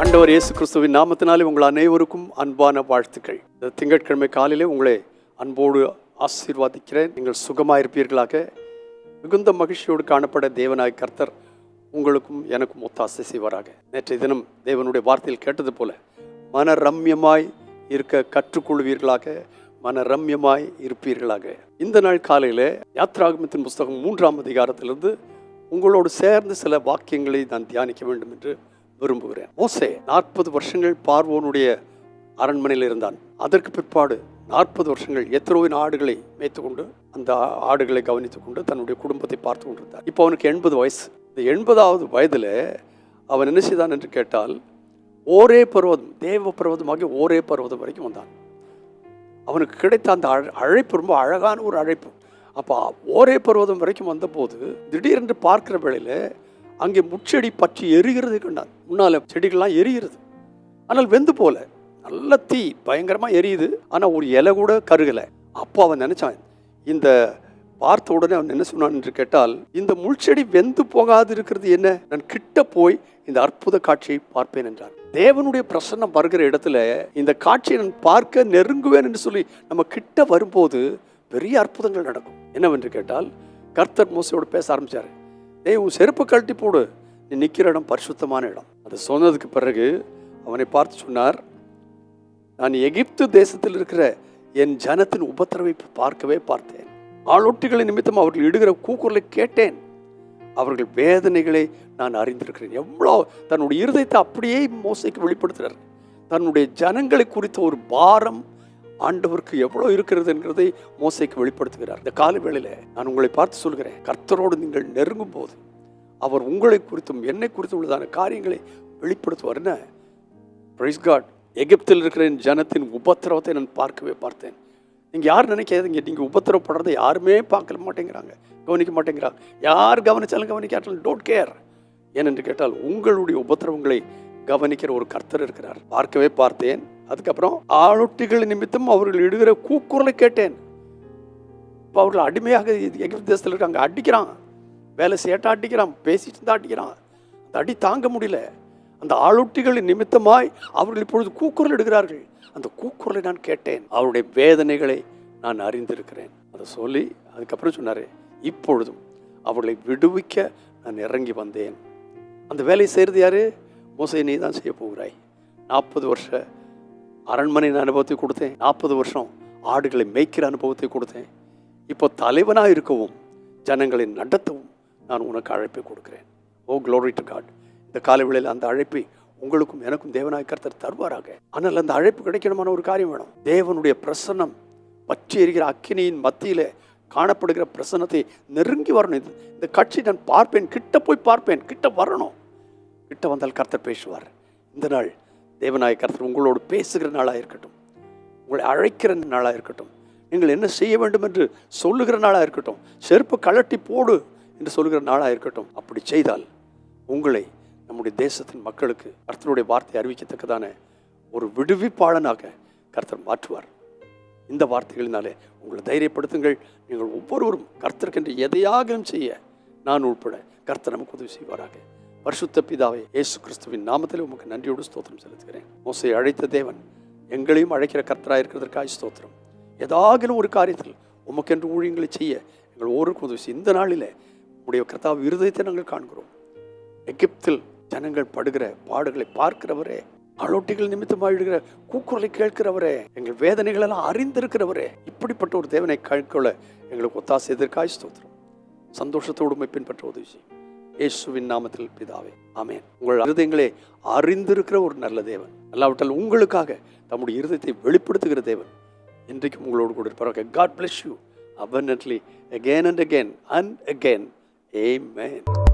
அண்டவர் இயேசு கிறிஸ்துவின் நாமத்தினாலே உங்கள் அனைவருக்கும் அன்பான வாழ்த்துக்கள். இந்த திங்கட்கிழமை காலையிலே உங்களை அன்போடு ஆசீர்வாதிக்கிறேன். நீங்கள் சுகமாயிருப்பீர்களாக. மிகுந்த மகிழ்ச்சியோடு காணப்பட தேவனாய் கர்த்தர் உங்களுக்கும் எனக்கும் ஒத்தாசை செய்வாராக. நேற்றைய தினம் தேவனுடைய வார்த்தையில் கேட்டது போல மன ரம்யமாய் இருக்க கற்றுக்கொள்வீர்களாக மன ரம்யமாய் இருப்பீர்களாக. இந்த நாள் காலையில் யாத்ராகமத்தின் புஸ்தகம் மூன்றாம் அதிகாரத்திலிருந்து உங்களோடு சேர்ந்து சில வாக்கியங்களை நான் தியானிக்க வேண்டும் என்று விரும்புகிறேன். மோசே நாற்பது வருஷங்கள் பார்வோனுடைய அரண்மனையில் இருந்தான். அதற்கு பிற்பாடு நாற்பது வருஷங்கள் எத்தரோவின் ஆடுகளை மேய்த்து கொண்டு அந்த ஆடுகளை கவனித்துக் கொண்டு தன்னுடைய குடும்பத்தை பார்த்து கொண்டிருந்தார். இப்போ அவனுக்கு எண்பது வயசு. இந்த எண்பதாவது வயதில் அவன் என்ன செய்தான் என்று கேட்டால் ஓரே பருவதம் தேவ பருவதமாகி ஓரே பருவதம் வரைக்கும் வந்தான். அவனுக்கு கிடைத்த அந்த அழ- அழைப்பு ரொம்ப அழகான ஒரு அழைப்பு. அப்போ ஓரே பருவதம் வரைக்கும் வந்தபோது திடீரென்று பார்க்கிற வேளையில் அங்கே முச்செடி பற்றி எரிகிறது கண்டார். முன்னால் செடிகள்லாம் எரிகிறது. ஆனால் வெந்து போல. நல்ல தீ பயங்கரமாக எரியுது. ஆனால் ஒரு இலை கூட கருகலை. அப்போ அவன் நினச்சான் இந்த பார்த்த உடனே அவன் என்ன சொன்னான் என்று கேட்டால் இந்த முள்செடி வெந்து போகாது இருக்கிறது என்ன? நான் கிட்ட போய் இந்த அற்புத காட்சியை பார்ப்பேன் என்றார் தேவனுடைய பிரசன்னம் வருகிற இடத்துல இந்த காட்சியை நான் பார்க்க நெருங்குவேன் என்று சொல்லி நம்ம கிட்ட வரும்போது பெரிய அற்புதங்கள் நடக்கும். என்னவென்று கேட்டால் கர்த்தர் மோசையோடு பேச ஆரம்பித்தார் டேய் உன் செருப்பு கழட்டி போடு. நீ நிற்கிற இடம் பரிசுத்தமான இடம். அது சொன்னதுக்கு பிறகு அவனை பார்த்து சொன்னார் நான் எகிப்து தேசத்தில் இருக்கிற என் ஜனத்தின் உபத்திரவை பார்க்கவே பார்த்தேன். ஆளொட்டிகளின் நிமித்தம் அவர்கள் இடுகிற கூக்குரலை கேட்டேன். அவர்கள் வேதனைகளை நான் அறிந்திருக்கிறேன். எவ்வளோ தன்னுடைய இருதயத்தை அப்படியே மோசைக்கு வெளிப்படுத்துகிறார் தன்னுடைய ஜனங்களை குறித்த ஒரு பாரம் ஆண்டவருக்கு எவ்வளோ இருக்கிறது என்கிறதை மோசைக்கு வெளிப்படுத்துகிறார். இந்த கால வேளையில நான் உங்களை பார்த்து சொல்கிறேன் கர்த்தரோடு நீங்கள் நெருங்கும் போது அவர் உங்களை குறித்தும் என்னை குறித்தும் உள்ளதான காரியங்களை வெளிப்படுத்துவார் என்ன பிரைஸ் காட் எகிப்தில் இருக்கிற என் ஜனத்தின் உபத்திரவத்தை நான் பார்க்கவே பார்த்தேன். நீங்கள் யார் நினைக்காதீங்க நீங்கள் உபத்திரவப்படுறதை யாருமே பார்க்க மாட்டேங்கிறாங்க. கவனிக்க மாட்டேங்கிறாங்க யார் கவனிச்சாலும் கவனிக்காட்டாலும் டோன்ட் கேர் ஏனென்று கேட்டால் உங்களுடைய உபத்திரவங்களை கவனிக்கிற ஒரு கர்த்தர் இருக்கிறார். பார்க்கவே பார்த்தேன். அதுக்கப்புறம் ஆளொட்டிகள் நிமித்தம் அவர்கள் இடுகிற கூக்குரலை கேட்டேன். இப்போ அவர்கள் அடிமையாக இது எகிப்து தேசத்தில் இருக்காங்க அடிக்கிறான். வேலை சேட்டா அடிக்கிறான் பேசிட்டு தான் அடிக்கிறான். அந்த அடி தாங்க முடியல. அந்த ஆளொட்டிகளின் நிமித்தமாய் அவர்கள் இப்பொழுது கூக்குரல் எடுக்கிறார்கள் அந்த கூக்குரலை நான் கேட்டேன். அவருடைய வேதனைகளை நான் அறிந்திருக்கிறேன். அதை சொல்லி அதுக்கப்புறம் சொன்னார் இப்பொழுதும் அவர்களை விடுவிக்க நான் இறங்கி வந்தேன். அந்த வேலையை செய்கிறது யாரு? மோசை நீ தான் செய்ய போகிறாய். நாற்பது வருஷ அரண்மனையின் அனுபவத்தை கொடுத்தேன். நாற்பது வருஷம் ஆடுகளை மேய்க்கிற அனுபவத்தை கொடுத்தேன். இப்போ தலைவனாக இருக்கவும் ஜனங்களை நடத்தவும் நான் உனக்கு அழைப்பை கொடுக்கிறேன். ஓ க்ளோரி டு காட் இந்த காலை வேளையில் அந்த அழைப்பை உங்களுக்கும் எனக்கும் தேவனாய் கர்த்தர் தருவாராக. ஆனால் அந்த அழைப்பு கிடைக்கணுமான ஒரு காரியம் வேணும். தேவனுடைய பிரசன்னம் பற்றி எரிகிற அக்கினியின் மத்தியில் காணப்படுகிற பிரசன்னத்தை நெருங்கி வரணும். இது இந்த காட்சி நான் பார்ப்பேன் கிட்ட போய் பார்ப்பேன் கிட்ட வரணும். கிட்ட வந்தால் கர்த்தர் பேசுவார். இந்த நாள் தேவநாய கர்த்தர் உங்களோடு பேசுகிற நாளாக இருக்கட்டும். உங்களை அழைக்கிற நாளாக இருக்கட்டும். நீங்கள் என்ன செய்ய வேண்டும் என்று சொல்லுகிற நாளாக இருக்கட்டும். செருப்பு கழட்டி போடு. என்று சொல்லுகிற நாளாக இருக்கட்டும் அப்படி செய்தால் உங்களை நம்முடைய தேசத்தின் மக்களுக்கு கர்த்தருடைய வார்த்தை அறிவிக்கத்தக்கதான ஒரு விடுவிப்பாளனாக கர்த்தர் மாற்றுவார். இந்த வார்த்தைகளினாலே உங்களை தைரியப்படுத்துங்கள். நீங்கள் ஒவ்வொருவரும் கர்த்தருக்கென்று எதையாகவும் செய்ய நான் உட்பட கர்த்தர் நமக்கு உதவி செய்வாராக. பரிசுத்த பிதாவே இயேசு கிறிஸ்துவின் நாமத்தில் உமக்கு நன்றியோடு ஸ்தோத்திரம் செலுத்துகிறேன். மோசை அழைத்த தேவன் எங்களையும் அழைக்கிற கர்த்தராக இருக்கிறதற்காக ஸ்தோத்திரம். ஏதாகிலும் ஒரு காரியத்தில் உமக்கென்று ஊழியங்களை செய்ய எங்கள் ஒவ்வொருக்கும் உதவி செய்ய. இந்த நாளிலே உடைய கர்த்தாവ് இருதயத்தை நாங்கள் காண்கிறோம். எகிப்தில் ஜனங்கள் படுகிற பாடுகளை பார்க்கிறவரே அலோட்டிகள் நிமித்தமாக எழுகிற கூக்குரலை கேட்கிறவரே எங்கள் வேதனைகள் எல்லாம் அறிந்திருக்கிறவரே இப்படிப்பட்ட ஒரு தேவனை கழ்கொள்ள எங்களுக்கு ஒத்தாசை எதிர்க்காய் ஸ்தோத்திரம். சந்தோஷத்தோடு பின்பற்ற உதவி செய்யும் இயேசுவின் நாமத்தில் பிதாவே ஆமேன். உங்கள் இருதயங்களே அறிந்திருக்கிற ஒரு நல்ல தேவன். அல்லாவிட்டால் உங்களுக்காக தம்முடைய இருதயத்தை வெளிப்படுத்துகிற தேவன். இன்றைக்கும் உங்களோடு கூட இருப்பார் God bless you abundantly again and again and again. Amen